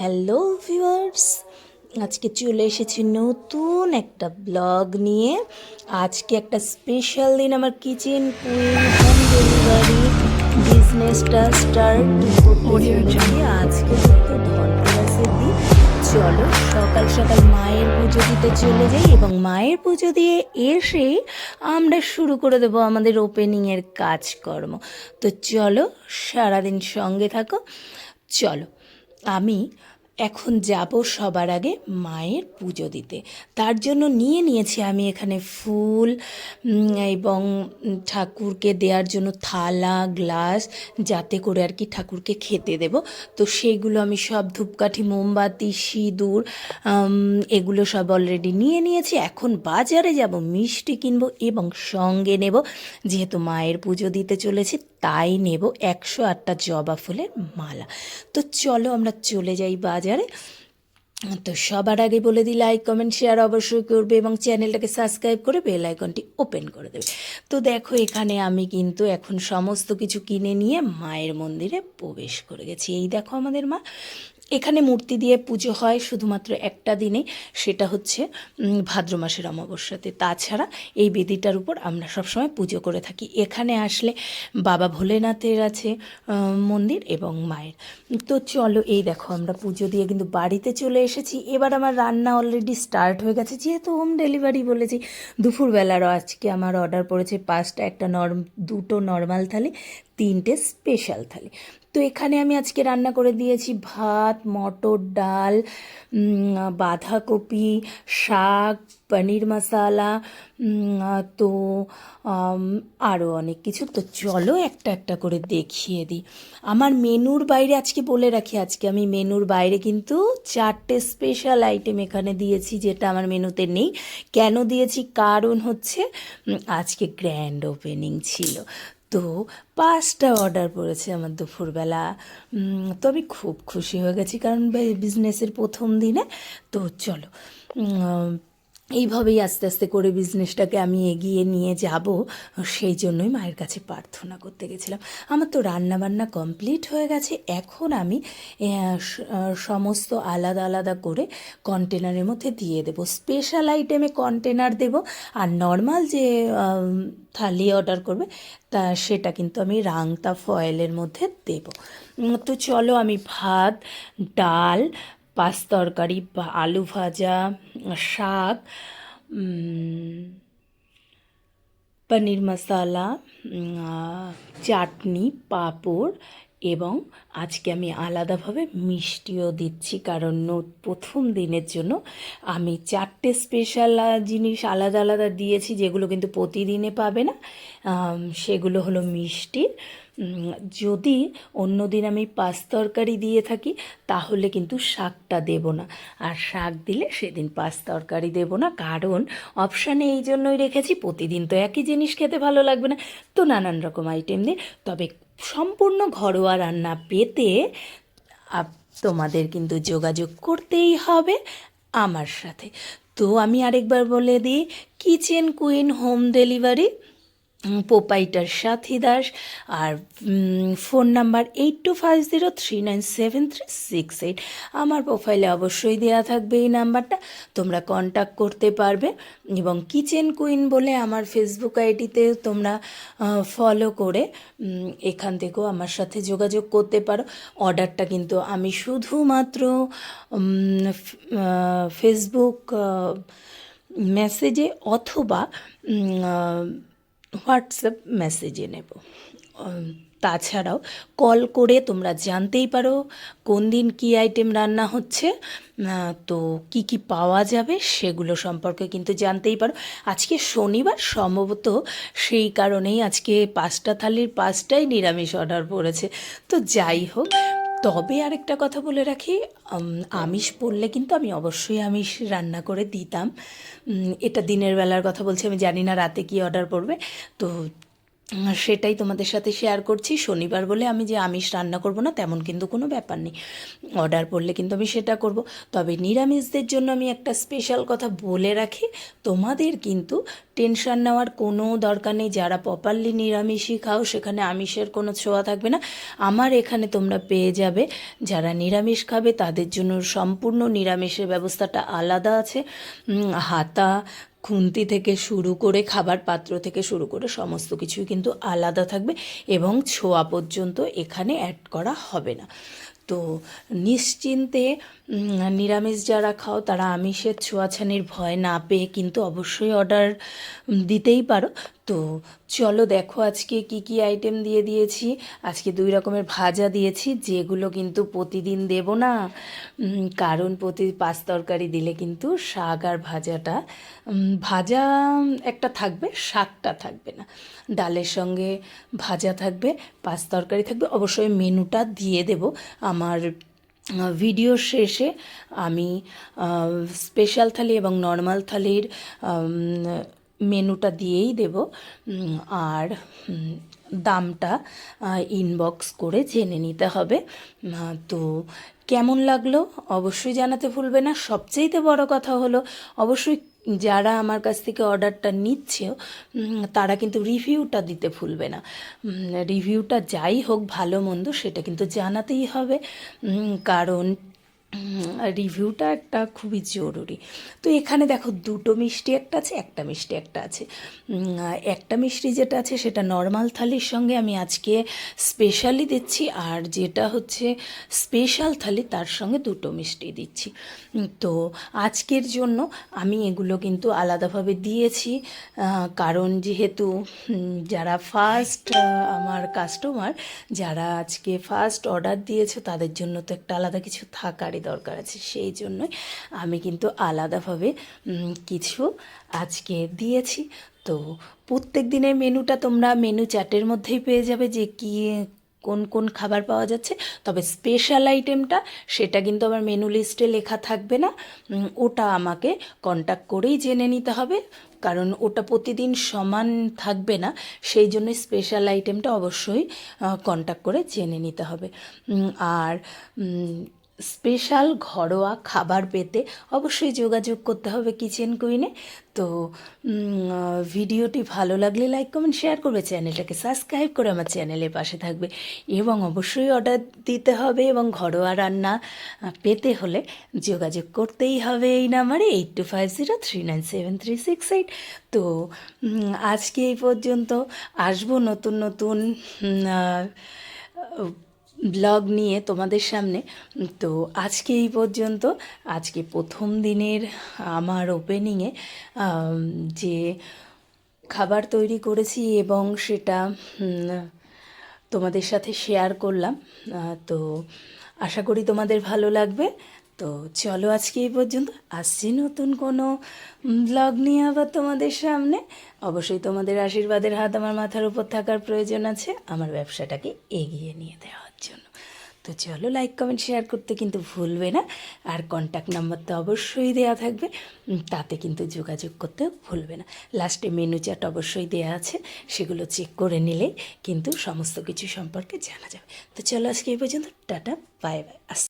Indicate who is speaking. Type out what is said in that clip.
Speaker 1: Hello viewers আজকে চলে এসেছি নতুন একটা ব্লগ নিয়ে। আজকে একটা স্পেশাল দিন আমার কিচেন ডেলিভারি বিজনেসটা স্টার্ট আজকে ধনতেরাসের দিন। চলো সকাল সকাল মায়ের পুজো দিতে চলে যাই এবং মায়ের পুজো দিয়ে এসে আমরা শুরু করে দেবো আমাদের ওপেনিংয়ের কাজকর্ম। তো চলো সারাদিন সঙ্গে থাকো। চলো, আমি এখন যাব সবার আগে মায়ের পুজো দিতে। তার জন্য নিয়ে নিয়েছি আমি এখানে ফুল এবং ঠাকুরকে দেওয়ার জন্য থালা, গ্লাস, যাতে করে আর কি ঠাকুরকে খেতে দেব। তো সেইগুলো আমি সব ধূপকাঠি, মোমবাতি, সিঁদুর এগুলো সব অলরেডি নিয়ে নিয়েছি। এখন বাজারে যাব, মিষ্টি কিনবো এবং সঙ্গে নেব। যেহেতু মায়ের পুজো দিতে চলেছি তাই নেব একশো আটটা জবা ফুলের মালা। তো চলো আমরা চলে যাই বাজারে। তো সবার আগে বলে দিই লাইক কমেন্ট শেয়ার অবশ্যই করবে এবং চ্যানেলটাকে সাবস্ক্রাইব করে বেল আইকনটি ওপেন করে দেবে। তো দেখো এখানে আমি কিন্তু এখন সমস্ত কিছু কিনে নিয়ে মায়ের মন্দিরে প্রবেশ করে গেছি। এই দেখো আমাদের মা। এখানে মূর্তি দিয়ে পুজো হয় শুধুমাত্র একটা দিনে, সেটা হচ্ছে ভাদ্র মাসের অমাবস্যাতে। তাছাড়া এই বেদিটার উপর আমরা সবসময় পুজো করে থাকি। এখানে আসলে বাবা ভোলেনাথের আছে মন্দির এবং মায়ের। তো চলো, এই দেখো, আমরা পুজো দিয়ে কিন্তু বাড়িতে চলে এসেছি। এবার আমার রান্না অলরেডি স্টার্ট হয়ে গেছে। যেহেতু হোম ডেলিভারি বলেছি, দুপুরবেলারও আজকে আমার অর্ডার পড়েছে পাঁচটা, একটা নর্ম, দুটো নর্মাল থালি, তিনটে স্পেশাল থালি। তো এখানে আমি আজকে রান্না করে দিয়েছি ভাত, মটর ডাল বাঁধাকপি, শাক, পনির মশালা তো আরও অনেক কিছু। তো চলো একটা একটা করে দেখিয়ে দিই। আমার মেনুর বাইরে আজকে বলে রাখি, আজকে আমি মেনুর বাইরে কিন্তু চারটে স্পেশাল আইটেম এখানে দিয়েছি যেটা আমার মেনুতে নেই। কেন দিয়েছি? কারণ হচ্ছে আজকে গ্র্যান্ড ওপেনিং ছিল। তো পাঁচটা অর্ডার পড়েছে আমার দুপুরবেলা। তো আমি খুব খুশি হয়ে গেছি, কারণ বিজনেসের প্রথম দিনে, তো চলো। এইভাবেই আস্তে আস্তে করে বিজনেসটাকে আমি এগিয়ে নিয়ে যাব। সেই জন্যই মায়ের কাছে প্রার্থনা করতে গেছিলাম। আমার তো রান্নাবান্না কমপ্লিট হয়ে গেছে। এখন আমি সমস্ত আলাদা আলাদা করে কন্টেনারের মধ্যে দিয়ে দেব। স্পেশাল আইটেমে কন্টেনার দেব। আর নর্মাল যে থালি অর্ডার করবে, তা সেটা কিন্তু আমি রাংতা ফয়েলের মধ্যে দেব। তো চলো আমি ভাত, ডাল পাঁচ তরকারি আলু ভাজা শাক পনির মশালা চাটনি পাঁপড় এবং আজকে আমি আলাদাভাবে মিষ্টিও দিচ্ছি কারণ প্রথম দিনের জন্য আমি চারটে স্পেশাল জিনিস আলাদা আলাদা দিয়েছি যেগুলো কিন্তু প্রতিদিনে পাবে না। সেগুলো হলো মিষ্টি উম, যদি অন্য দিন আমি পাঁচ তরকারি দিয়ে থাকি, তাহলে কিন্তু শাকটা দেব না। আর শাক দিলে সেদিন পাঁচ তরকারি দেব না, কারণ অপশানে এই জন্যই রেখেছি, প্রতিদিন তো একই জিনিস খেতে ভালো লাগবে না। তো নানান রকম আইটেম দিয়ে, তবে সম্পূর্ণ ঘরোয়া রান্না পেতে তোমাদের কিন্তু যোগাযোগ করতেই হবে আমার সাথে। তো আমি আরেকবার বলে দিই, kitchen queen home delivery proprietor Sathi Das আর phone number eight two five zero three nine seven three six eight আমার প্রোফাইলে অবশ্যই দেওয়া থাকবে এই নাম্বারটা, তোমরা কন্ট্যাক্ট করতে পারবে। এবং কিচেন কুইন বলে আমার ফেসবুক আইডিতে তোমরা ফলো করে এখান থেকেও আমার সাথে যোগাযোগ করতে পারো। অর্ডারটা কিন্তু আমি শুধুমাত্র ফেসবুক মেসেজে অথবা হোয়াটসঅ্যাপ মেসেজে নেব। তাছাড়াও কল করে তোমরা জানতেই পারো কোন দিন কী আইটেম রান্না হচ্ছে। তো কি কি পাওয়া যাবে সেগুলো সম্পর্কে কিন্তু জানতেই পারো। আজকে শনিবার সম্ভবত সেই কারণেই আজকে পাঁচটা থালির পাঁচটাই নিরামিষ অর্ডার পড়েছে। তো যাই হোক তবে আরেকটা কথা বলে রাখি আমিষ পড়লে কিন্তু আমি অবশ্যই আমিষ রান্না করে দিতাম। এটা দিনের বেলার কথা বলছি, আমি জানি না রাতে কি অর্ডার পড়বে। তো সেটাই তোমাদের সাথে শেয়ার করছি। শনিবার বলে আমি যে আমিষ রান্না করব না, তেমন কিন্তু কোনো ব্যাপার নেই। অর্ডার পড়লে কিন্তু আমি সেটা করব। তবে নিরামিষদের জন্য আমি একটা স্পেশাল কথা বলে রাখি, তোমাদের কিন্তু টেনশন নেওয়ার কোনো দরকার নেই। যারা প্রপারলি নিরামিষই খাও, সেখানে আমিষের কোনো ছোঁয়া থাকবে না। আমার এখানে তোমরা পেয়ে যাবে, যারা নিরামিষ খাবে, তাদের জন্য সম্পূর্ণ নিরামিষের ব্যবস্থাটা আলাদা আছে। হাতা খুন্তি থেকে শুরু করে, খাবার পাত্র থেকে শুরু করে সমস্ত কিছুই কিন্তু আলাদা থাকবে এবং ছোঁয়া পর্যন্ত এখানে অ্যাড করা হবে না। তো নিশ্চিন্তে নিরামিষ যারা খাও তারা আমিষের ছোঁয়াছানির ভয় না পেয়ে কিন্তু অবশ্যই অর্ডার দিতেই পারো। তো চলো দেখো আজকে কি কি আইটেম দিয়ে দিয়েছি। আজকে দুই রকমের ভাজা দিয়েছি, যেগুলো কিন্তু প্রতিদিন দেব না। কারণ প্রতি পাঁচ তরকারি দিলে কিন্তু শাক আর ভাজাটা ভাজা একটা থাকবে, শাকটা থাকবে না। ডালের সঙ্গে ভাজা থাকবে, পাঁচ তরকারি থাকবে। অবশ্যই মেনুটা দিয়ে দেব। আমার ভিডিও শেষে আমি স্পেশাল থালি এবং নর্মাল থালির মেনুটা দিয়েই দেব। আর দামটা ইনবক্স করে জেনে নিতে হবে। তো কেমন লাগল অবশ্যই জানাতে ভুলবে না। সবচেয়েতে বড় কথা হলো, অবশ্যই যারা আমার কাছ থেকে অর্ডারটা নিচ্ছে তারা কিন্তু রিভিউটা দিতে ভুলবে না। রিভিউটা যাই হোক ভালো মন্দ, সেটা কিন্তু জানাতেই হবে। কারণ রিভিউটা একটা খুবই জরুরি। তো এখানে দেখো দুটো মিষ্টি একটা আছে, একটা মিষ্টি একটা আছে। একটা মিষ্টি যেটা আছে সেটা নর্মাল থালির সঙ্গে আমি আজকে স্পেশালি দিচ্ছি আর যেটা হচ্ছে স্পেশাল থালি তার সঙ্গে দুটো মিষ্টি দিচ্ছি। তো আজকের জন্য আমি এগুলো কিন্তু আলাদাভাবে দিয়েছি কারণ যেহেতু যারা ফার্স্ট আমার কাস্টমার যারা আজকে ফার্স্ট অর্ডার দিয়েছে তাদের জন্য তো একটা আলাদা কিছু থাকারই দরকার আছে। সেই জন্যই আমি কিন্তু আলাদাভাবে কিছু আজকে দিয়েছি। তো প্রত্যেক দিনের মেনুটা তোমরা মেনু চ্যাটের মধ্যেই পেয়ে যাবে যে কী, কোন কোন খাবার পাওয়া যাচ্ছে। তবে স্পেশাল আইটেমটা, সেটা কিন্তু আমার মেনু লিস্টে লেখা থাকবে না। ওটা আমাকে কন্ট্যাক্ট করেই জেনে নিতে হবে। কারণ ওটা প্রতিদিন সমান থাকবে না। সেই জন্য স্পেশাল আইটেমটা অবশ্যই কন্ট্যাক্ট করে জেনে নিতে হবে। আর স্পেশাল ঘরোয়া খাবার পেতে অবশ্যই যোগাযোগ করতে হবে কিচেন কুইনে। তো ভিডিওটি ভালো লাগলে লাইক, কমেন্ট, শেয়ার করবে। চ্যানেলটাকে সাবস্ক্রাইব করে আমার চ্যানেলের পাশে থাকবে। এবং অবশ্যই অর্ডার দিতে হবে এবং ঘরোয়া রান্না পেতে হলে যোগাযোগ করতেই হবে এই নাম্বারে eight two five zero three nine seven three six eight. তো আজকে এই পর্যন্ত আসব নতুন নতুন ব্লগ নিয়ে তোমাদের সামনে। তো আজকে এই পর্যন্ত, আজকে প্রথম দিনের আমার ওপেনিংয়ে যে খাবার তৈরি করেছি এবং সেটা তোমাদের সাথে শেয়ার করলাম। তো আশা করি তোমাদের ভালো লাগবে। তো চলো আজকে এই পর্যন্ত। আসছি নতুন কোনো ব্লগ নিয়ে আবার তোমাদের সামনে। অবশ্যই তোমাদের আশীর্বাদের হাত আমার মাথার উপর থাকার প্রয়োজন আছে, আমার ব্যবসাটাকে এগিয়ে নিয়ে দেওয়ার জন্য। তো চলো লাইক কমেন্ট শেয়ার করতে কিন্তু ভুলবে না, আর কন্ট্যাক্ট নাম্বার তো অবশ্যই দেওয়া থাকবে তাতে কিন্তু যোগাযোগ করতে ভুলবে না। লাস্টে মেনু চার্ট অবশ্যই দেওয়া আছে, সেগুলো চেক করে নিলে কিন্তু সমস্ত কিছু সম্পর্কে জানা যাবে। তো চলো আজকে এই পর্যন্ত, টাটা বাই বাই আস